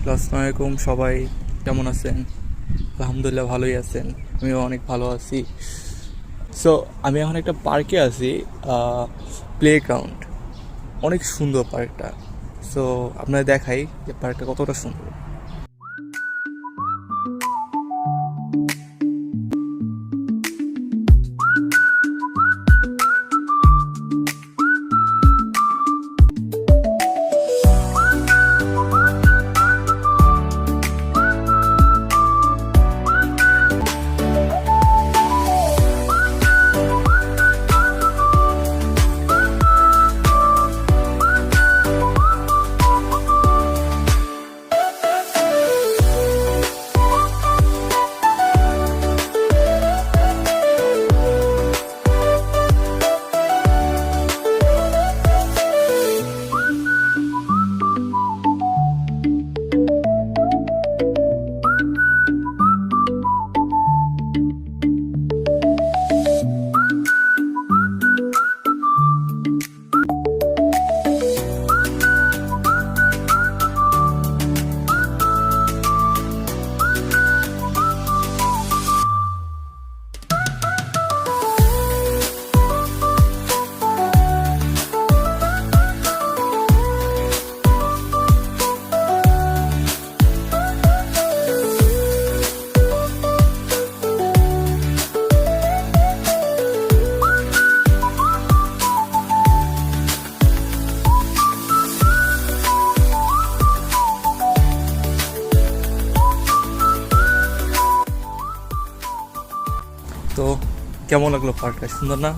আসসালামু আলাইকুম, সবাই কেমন আছেন? আলহামদুলিল্লাহ ভালোই আছেন, আমিও অনেক ভালো আছি। সো আমি এখন একটা পার্কে আছি প্লে গ্রাউন্ড অনেক সুন্দর পার্কটা সো আপনারা দেখাই যে পার্কটা কতটা সুন্দর। তো কেমন লাগল পার্কটা? সুন্দর না?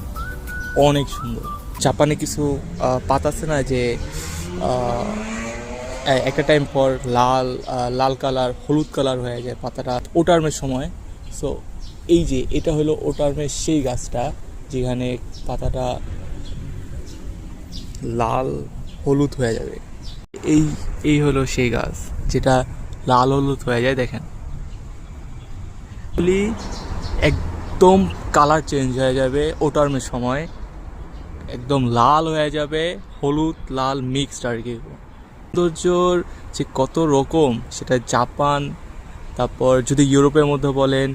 অনেক সুন্দর। জাপানে কিছু পাতা আছে না যে একটা টাইম পর লাল লাল কালার হলুদ কালার হয়ে যায় পাতাটা। ওটার্মের সময়। সো এই যে, এটা হলো ওটার্মের সেই গাছটা যেখানে পাতাটা লাল, হলুদ হয়ে যাবে। এই এই হলো সেই গাছ যেটা লাল, হলুদ হয়ে যায়, দেখেন। এগুলি একদম কালার চেঞ্জ হয়ে যাবে ওটার্মের সময় একদম লাল হয়ে যাবে, হলুদ, লাল মিক্সড আর কি। সৌন্দর্যর যে কত রকম, সেটা জাপান, তারপর যদি ইউরোপের মধ্যে বলেন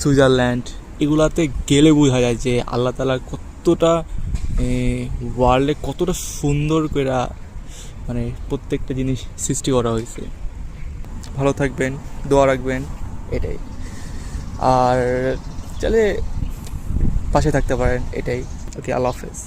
সুইজারল্যান্ড, এগুলাতে গেলে বোঝা যায় যে আল্লাহ তালা কতটা ওয়ার্ল্ডে কতটা সুন্দর করে মানে প্রত্যেকটা জিনিস সৃষ্টি করা হয়েছে ভালো থাকবেন, দোয়া রাখবেন, এটাই। আর চলে পাশে থাকতে পারেন এটাই। ওকে আল্লাহ হাফেজ।